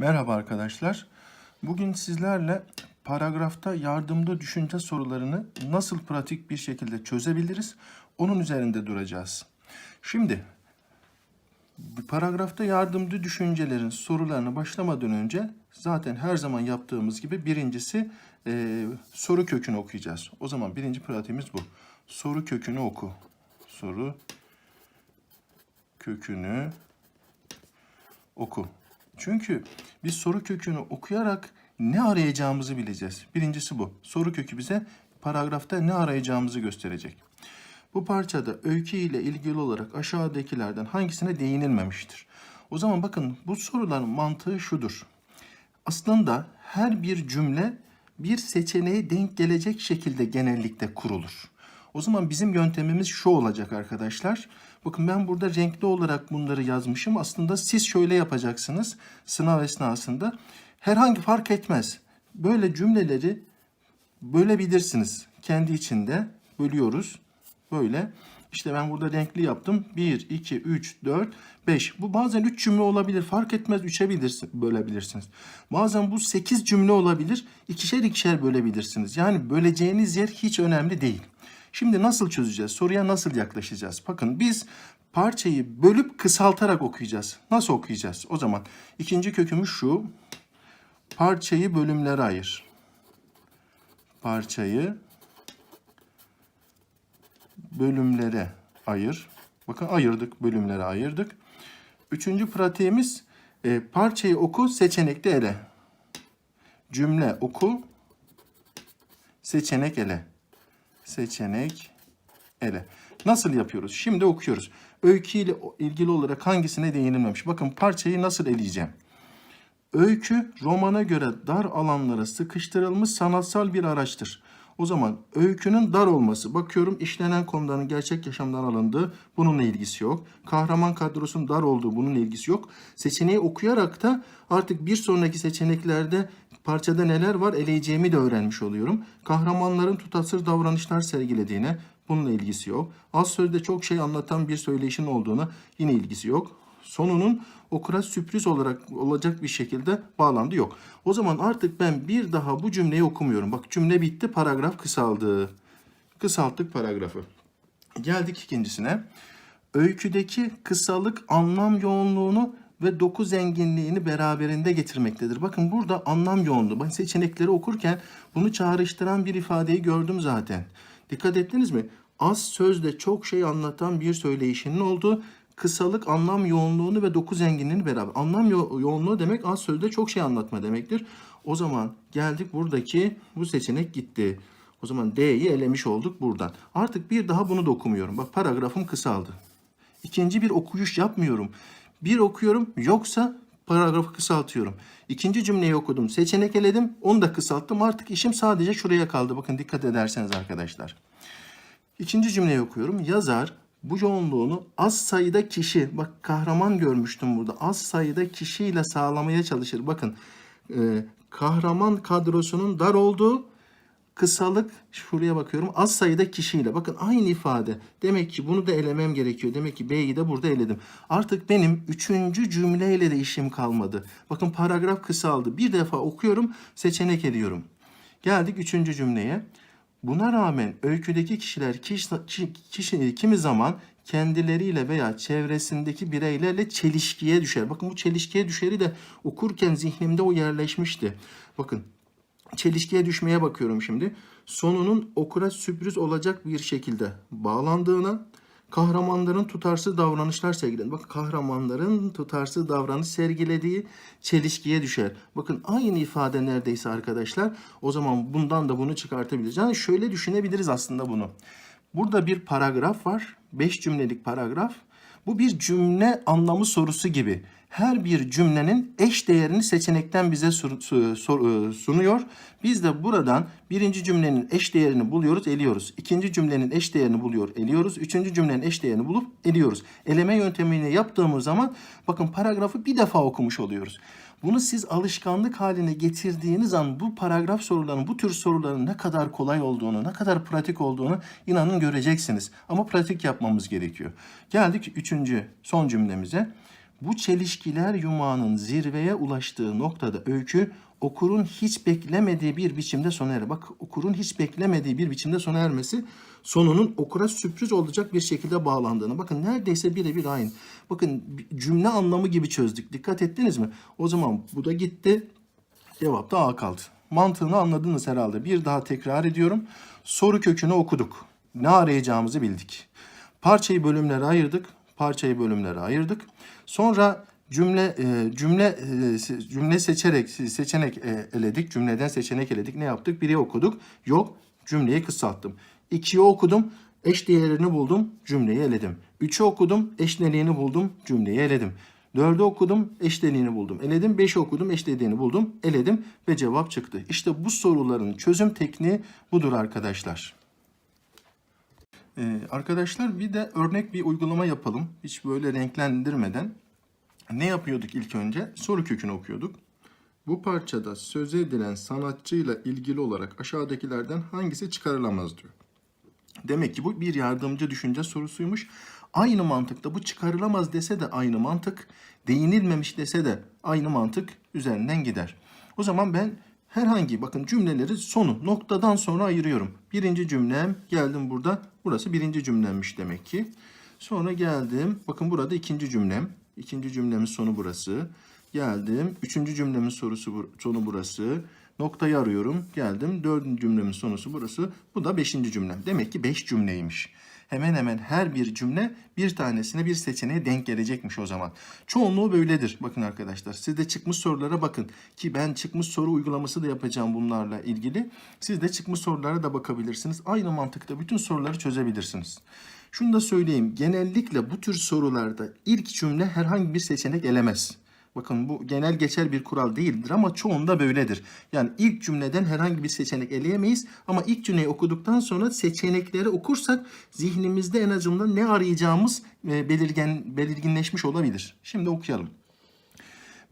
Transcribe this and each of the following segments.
Merhaba arkadaşlar. Bugün sizlerle paragrafta yardımda düşünce sorularını nasıl pratik bir şekilde çözebiliriz? Onun üzerinde duracağız. Şimdi paragrafta yardımcı düşüncelerin sorularına başlamadan önce zaten her zaman yaptığımız gibi birincisi e, soru kökünü okuyacağız. O zaman birinci pratiğimiz bu. Soru kökünü oku. Soru kökünü oku. Çünkü biz soru kökünü okuyarak ne arayacağımızı bileceğiz. Birincisi bu. Soru kökü bize paragrafta ne arayacağımızı gösterecek. Bu parçada öykü ile ilgili olarak aşağıdakilerden hangisine değinilmemiştir? O zaman bakın bu soruların mantığı şudur. Aslında her bir cümle bir seçeneğe denk gelecek şekilde genellikle kurulur. O zaman bizim yöntemimiz şu olacak arkadaşlar. Bakın ben burada renkli olarak bunları yazmışım. Aslında siz şöyle yapacaksınız sınav esnasında. Herhangi fark etmez. Böyle cümleleri bölebilirsiniz. Kendi içinde bölüyoruz. Böyle. İşte ben burada renkli yaptım. 1, 2, 3, 4, 5. Bu bazen 3 cümle olabilir. Fark etmez 3'e bilirsin, bölebilirsiniz. Bazen bu 8 cümle olabilir. İkişer ikişer bölebilirsiniz. Yani böleceğiniz yer hiç önemli değil. Şimdi nasıl çözeceğiz? Soruya nasıl yaklaşacağız? Bakın biz parçayı bölüp kısaltarak okuyacağız. Nasıl okuyacağız? O zaman ikinci kökümüz şu. Parçayı bölümlere ayır. Parçayı bölümlere ayır. Bakın ayırdık, bölümlere ayırdık. Üçüncü pratiğimiz e, parçayı oku, seçenekte ele. Cümle oku, seçenek ele. Seçenek ele. Nasıl yapıyoruz? Şimdi okuyoruz. Öykü ile ilgili olarak hangisine değinilmemiş? Bakın parçayı nasıl eleyeceğim? Öykü romana göre dar alanlara sıkıştırılmış sanatsal bir araçtır. O zaman öykünün dar olması, bakıyorum işlenen konuların gerçek yaşamdan alındığı bununla ilgisi yok. Kahraman kadrosunun dar olduğu bununla ilgisi yok. Seçeneği okuyarak da artık bir sonraki seçeneklerde parçada neler var eleyeceğimi de öğrenmiş oluyorum. Kahramanların tutarsız davranışlar sergilediğine bununla ilgisi yok. Az sözde çok şey anlatan bir söyleyişin olduğuna yine ilgisi yok sonunun okura sürpriz olarak olacak bir şekilde bağlandı yok. O zaman artık ben bir daha bu cümleyi okumuyorum. Bak cümle bitti, paragraf kısaldı. Kısalttık paragrafı. Geldik ikincisine. Öyküdeki kısalık anlam yoğunluğunu ve doku zenginliğini beraberinde getirmektedir. Bakın burada anlam yoğunluğu. Ben seçenekleri okurken bunu çağrıştıran bir ifadeyi gördüm zaten. Dikkat ettiniz mi? Az sözde çok şey anlatan bir söyleyişinin olduğu kısalık anlam yoğunluğunu ve doku zenginliğini beraber. Anlam yo- yoğunluğu demek az sözde çok şey anlatma demektir. O zaman geldik buradaki bu seçenek gitti. O zaman D'yi elemiş olduk buradan. Artık bir daha bunu da okumuyorum. Bak paragrafım kısaldı. İkinci bir okuyuş yapmıyorum. Bir okuyorum yoksa paragrafı kısaltıyorum. İkinci cümleyi okudum. Seçenek eledim. Onu da kısalttım. Artık işim sadece şuraya kaldı. Bakın dikkat ederseniz arkadaşlar. İkinci cümleyi okuyorum. Yazar bu yoğunluğunu az sayıda kişi, bak kahraman görmüştüm burada. Az sayıda kişiyle sağlamaya çalışır. Bakın e, kahraman kadrosunun dar olduğu kısalık şuraya bakıyorum az sayıda kişiyle. Bakın aynı ifade. Demek ki bunu da elemem gerekiyor. Demek ki B'yi de burada eledim. Artık benim üçüncü cümleyle de işim kalmadı. Bakın paragraf kısaldı. Bir defa okuyorum seçenek ediyorum. Geldik üçüncü cümleye. Buna rağmen öyküdeki kişiler kişi, kişi, kimi zaman kendileriyle veya çevresindeki bireylerle çelişkiye düşer. Bakın bu çelişkiye düşeri de okurken zihnimde o yerleşmişti. Bakın çelişkiye düşmeye bakıyorum şimdi. Sonunun okura sürpriz olacak bir şekilde bağlandığına, kahramanların tutarsız davranışlar sergilediği. Bakın kahramanların tutarsız davranış sergilediği çelişkiye düşer. Bakın aynı ifade neredeyse arkadaşlar. O zaman bundan da bunu çıkartabiliriz. Yani şöyle düşünebiliriz aslında bunu. Burada bir paragraf var. Beş cümlelik paragraf. Bu bir cümle anlamı sorusu gibi. Her bir cümlenin eş değerini seçenekten bize e, sunuyor. Biz de buradan birinci cümlenin eş değerini buluyoruz, eliyoruz. İkinci cümlenin eş değerini buluyor, eliyoruz. Üçüncü cümlenin eş değerini bulup eliyoruz. Eleme yöntemini yaptığımız zaman bakın paragrafı bir defa okumuş oluyoruz. Bunu siz alışkanlık haline getirdiğiniz an bu paragraf sorularının, bu tür soruların ne kadar kolay olduğunu, ne kadar pratik olduğunu inanın göreceksiniz. Ama pratik yapmamız gerekiyor. Geldik üçüncü son cümlemize. Bu çelişkiler yumağının zirveye ulaştığı noktada öykü okurun hiç beklemediği bir biçimde sona erer. Bak okurun hiç beklemediği bir biçimde sona ermesi sonunun okura sürpriz olacak bir şekilde bağlandığını. Bakın neredeyse birebir aynı. Bakın cümle anlamı gibi çözdük. Dikkat ettiniz mi? O zaman bu da gitti. Cevap da A kaldı. Mantığını anladınız herhalde. Bir daha tekrar ediyorum. Soru kökünü okuduk. Ne arayacağımızı bildik. Parçayı bölümlere ayırdık. Parçayı bölümlere ayırdık. Sonra cümle e, cümle e, cümle seçerek seçenek e, eledik. Cümleden seçenek eledik. Ne yaptık? Biri okuduk. Yok. Cümleyi kısalttım. İkiyi okudum. Eş değerini buldum. Cümleyi eledim. Üçü okudum. Eşleniğini buldum. Cümleyi eledim. Dördü okudum, eşlediğini buldum. Eledim. Beşi okudum, eşlediğini buldum. Eledim ve cevap çıktı. İşte bu soruların çözüm tekniği budur arkadaşlar. Ee, arkadaşlar bir de örnek bir uygulama yapalım. Hiç böyle renklendirmeden. Ne yapıyorduk ilk önce? Soru kökünü okuyorduk. Bu parçada söz edilen sanatçıyla ilgili olarak aşağıdakilerden hangisi çıkarılamaz diyor. Demek ki bu bir yardımcı düşünce sorusuymuş. Aynı mantıkta bu çıkarılamaz dese de aynı mantık, değinilmemiş dese de aynı mantık üzerinden gider. O zaman ben herhangi bakın cümleleri sonu noktadan sonra ayırıyorum. Birinci cümlem geldim burada. Burası birinci cümlemmiş demek ki. Sonra geldim. Bakın burada ikinci cümlem. İkinci cümlemin sonu burası. Geldim. Üçüncü cümlemin sorusu sonu burası. Noktayı arıyorum. Geldim. Dördüncü cümlemin sonusu burası. Bu da beşinci cümlem. Demek ki beş cümleymiş. Hemen hemen her bir cümle bir tanesine bir seçeneğe denk gelecekmiş o zaman. Çoğunluğu böyledir. Bakın arkadaşlar siz de çıkmış sorulara bakın. Ki ben çıkmış soru uygulaması da yapacağım bunlarla ilgili. Siz de çıkmış sorulara da bakabilirsiniz. Aynı mantıkta bütün soruları çözebilirsiniz. Şunu da söyleyeyim. Genellikle bu tür sorularda ilk cümle herhangi bir seçenek elemez. Bakın bu genel geçer bir kural değildir ama çoğunda böyledir. Yani ilk cümleden herhangi bir seçenek eleyemeyiz ama ilk cümleyi okuduktan sonra seçenekleri okursak zihnimizde en azından ne arayacağımız e, belirgen belirginleşmiş olabilir. Şimdi okuyalım.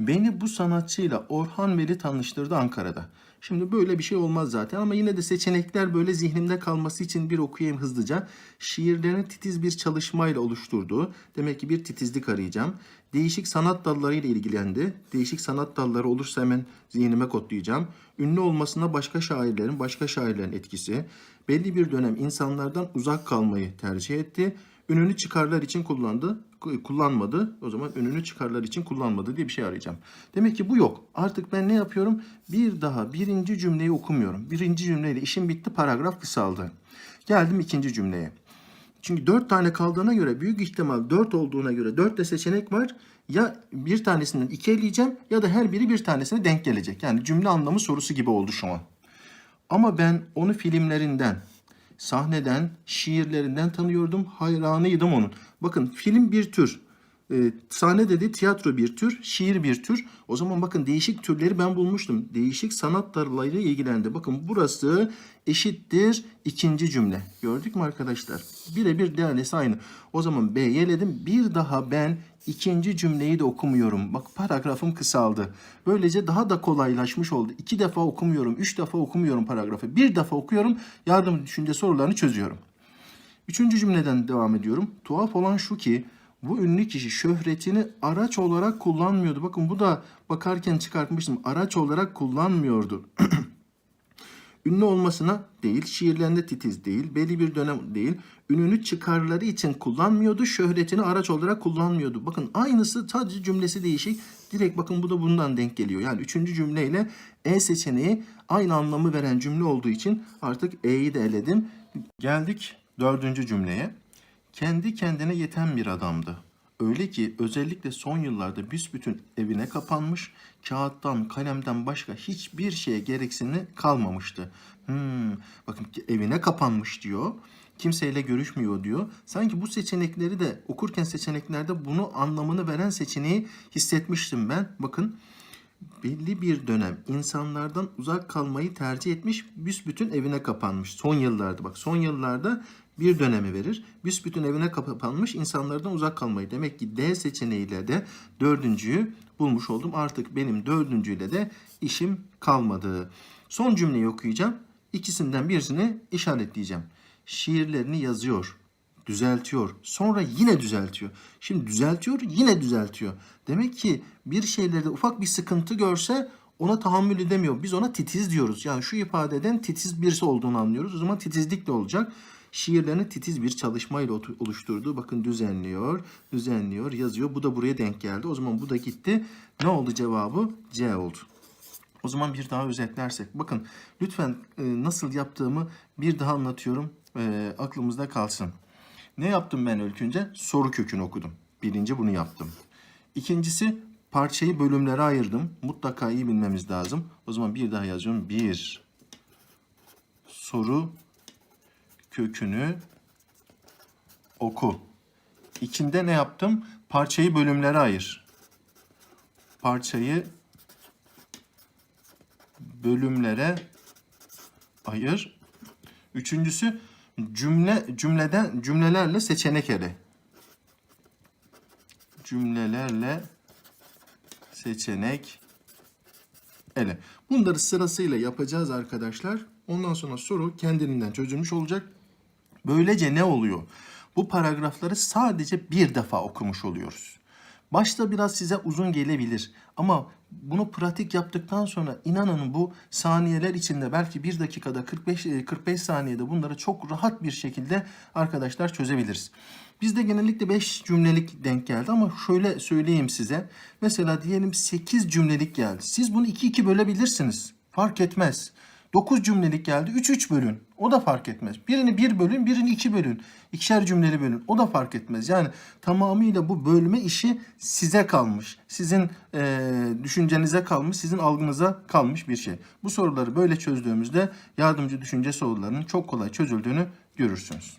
Beni bu sanatçıyla Orhan Veli tanıştırdı Ankara'da. Şimdi böyle bir şey olmaz zaten ama yine de seçenekler böyle zihnimde kalması için bir okuyayım hızlıca. Şiirlerini titiz bir çalışmayla oluşturduğu, demek ki bir titizlik arayacağım. Değişik sanat dallarıyla ilgilendi. Değişik sanat dalları olursa hemen zihnime kodlayacağım. Ünlü olmasına başka şairlerin, başka şairlerin etkisi. Belli bir dönem insanlardan uzak kalmayı tercih etti. Ününü çıkarlar için kullandı kullanmadı. O zaman önünü çıkarlar için kullanmadı diye bir şey arayacağım. Demek ki bu yok. Artık ben ne yapıyorum? Bir daha birinci cümleyi okumuyorum. Birinci cümleyle işim bitti, paragraf kısaldı. Geldim ikinci cümleye. Çünkü dört tane kaldığına göre büyük ihtimal dört olduğuna göre dört de seçenek var. Ya bir tanesinden iki eleyeceğim ya da her biri bir tanesine denk gelecek. Yani cümle anlamı sorusu gibi oldu şu an. Ama ben onu filmlerinden, sahneden, şiirlerinden tanıyordum. Hayranıydım onun. Bakın film bir tür. E, sahne dedi tiyatro bir tür, şiir bir tür. O zaman bakın değişik türleri ben bulmuştum. Değişik sanat dallarıyla ilgilendi. Bakın burası eşittir ikinci cümle. Gördük mü arkadaşlar? Birebir değerlisi aynı. O zaman B'yi eledim. Bir daha ben ikinci cümleyi de okumuyorum. Bak paragrafım kısaldı. Böylece daha da kolaylaşmış oldu. İki defa okumuyorum, üç defa okumuyorum paragrafı. Bir defa okuyorum, yardım düşünce sorularını çözüyorum. Üçüncü cümleden devam ediyorum. Tuhaf olan şu ki bu ünlü kişi şöhretini araç olarak kullanmıyordu. Bakın bu da bakarken çıkartmıştım. Araç olarak kullanmıyordu. Ünlü olmasına değil, şiirlerinde titiz değil, belli bir dönem değil, ününü çıkarları için kullanmıyordu, şöhretini araç olarak kullanmıyordu. Bakın aynısı sadece cümlesi değişik. Direkt bakın bu da bundan denk geliyor. Yani üçüncü cümleyle E seçeneği aynı anlamı veren cümle olduğu için artık E'yi de eledim. Geldik dördüncü cümleye. Kendi kendine yeten bir adamdı. Öyle ki özellikle son yıllarda büsbütün evine kapanmış, kağıttan, kalemden başka hiçbir şeye gereksinimi kalmamıştı. Hmm, bakın evine kapanmış diyor. Kimseyle görüşmüyor diyor. Sanki bu seçenekleri de okurken seçeneklerde bunu anlamını veren seçeneği hissetmiştim ben. Bakın belli bir dönem insanlardan uzak kalmayı tercih etmiş, büsbütün evine kapanmış. Son yıllarda bak son yıllarda bir dönemi verir. Büsbütün evine kapanmış insanlardan uzak kalmayı. Demek ki D seçeneğiyle de dördüncüyü bulmuş oldum. Artık benim dördüncüyle de işim kalmadı. Son cümleyi okuyacağım. İkisinden birisini işaretleyeceğim. Şiirlerini yazıyor. düzeltiyor. Sonra yine düzeltiyor. Şimdi düzeltiyor, yine düzeltiyor. Demek ki bir şeylerde ufak bir sıkıntı görse ona tahammül edemiyor. Biz ona titiz diyoruz. Yani şu ifadeden titiz birisi olduğunu anlıyoruz. O zaman titizlik de olacak. Şiirlerini titiz bir çalışmayla oluşturdu. Bakın düzenliyor, düzenliyor, yazıyor. Bu da buraya denk geldi. O zaman bu da gitti. Ne oldu cevabı? C oldu. O zaman bir daha özetlersek. Bakın lütfen e, nasıl yaptığımı bir daha anlatıyorum. E, aklımızda kalsın. Ne yaptım ben ilk önce? Soru kökünü okudum. Birinci bunu yaptım. İkincisi parçayı bölümlere ayırdım. Mutlaka iyi bilmemiz lazım. O zaman bir daha yazıyorum. Bir soru kökünü oku. İkinde ne yaptım? Parçayı bölümlere ayır. Parçayı bölümlere ayır. Üçüncüsü cümle cümleden cümlelerle seçenek ele. Cümlelerle seçenek ele. Bunları sırasıyla yapacağız arkadaşlar. Ondan sonra soru kendiliğinden çözülmüş olacak. Böylece ne oluyor? Bu paragrafları sadece bir defa okumuş oluyoruz. Başta biraz size uzun gelebilir ama bunu pratik yaptıktan sonra inanın bu saniyeler içinde belki bir dakikada 45 e, 45 saniyede bunları çok rahat bir şekilde arkadaşlar çözebiliriz. Bizde genellikle 5 cümlelik denk geldi ama şöyle söyleyeyim size. Mesela diyelim 8 cümlelik geldi. Siz bunu 2-2 bölebilirsiniz. Fark etmez. 9 cümlelik geldi. 3-3 bölün. O da fark etmez. Birini 1 bölün, birini 2 bölün. İkişer cümleli bölün. O da fark etmez. Yani tamamıyla bu bölme işi size kalmış. Sizin eee, düşüncenize kalmış, sizin algınıza kalmış bir şey. Bu soruları böyle çözdüğümüzde yardımcı düşünce sorularının çok kolay çözüldüğünü görürsünüz.